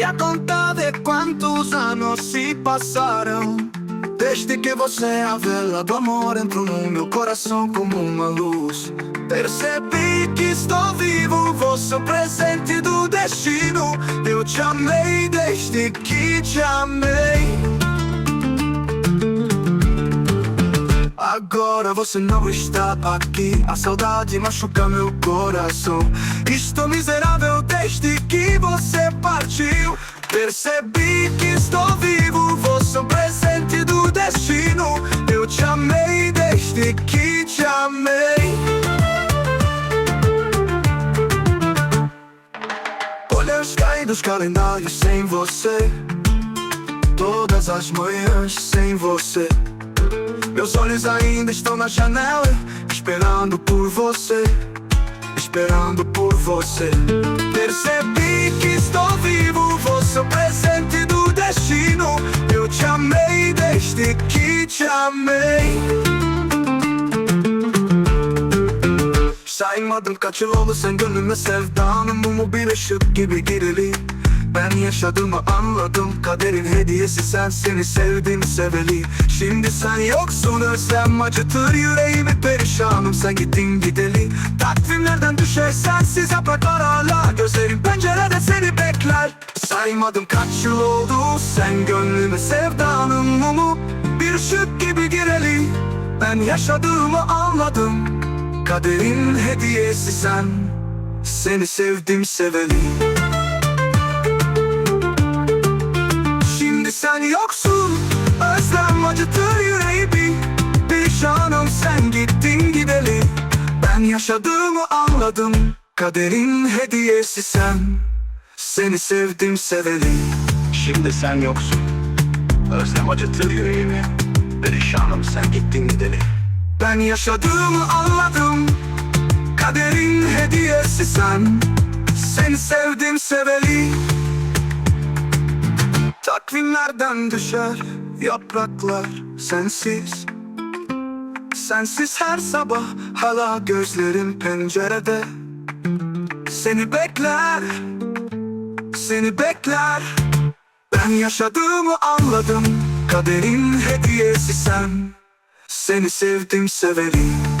raccontare quantos anos se passaram. Desde que você revela do amor entrou no meu coração como uma luz. Percebi que estou vivo, o presente do destino. Eu te amei desde que te amei Agora você não está aqui. A saudade machuca meu coração. Estou miserável desde que você partiu. Percebi que estou vivo Você é um presente do destino. Eu te amei desde que te amei. Olhos caem dos calendários sem você. Todas as manhãs sem você meus olhos ainda estão na janela, esperando por você, esperando por você. Percebi que estou vivo, você é presente do destino. Eu te amei desde que te amei. Saymadım kaç yıl sen gönlüme sevdanım Mumu bir ışık gibi girili Ben yaşadığımı anladım. Kaderin hediyesi sen seni sevdim seveli. Şimdi sen yoksun özlem acıtır yüreğimi perişanım. Sen gittin gideli. Takvimlerden düşer sensiz yapraklar hala Gözlerim pencerede seni bekler. Saymadım kaç yıl oldu Sen gönlüme sevdanım mumu. Bir ışık gibi gireli Ben yaşadığımı anladım. Kaderin hediyesi sen Seni sevdim seveli sen yoksun Özlem acıtır yüreğimi Perişanım sen gittin gideli. Ben yaşadığımı anladım Kaderin hediyesi sen. Seni sevdim seveli Şimdi sen yoksun Özlem acıtır yüreğimi. Perişanım sen gittin gideli. Ben yaşadığımı anladım Kaderin hediyesi sen. Seni sevdim seveli Takvimlerden düşer yapraklar sensiz. Sensiz her sabah hala gözlerim pencerede. Seni bekler, seni bekler. Ben yaşadığımı anladım Kaderin hediyesi sen. Seni sevdim seveli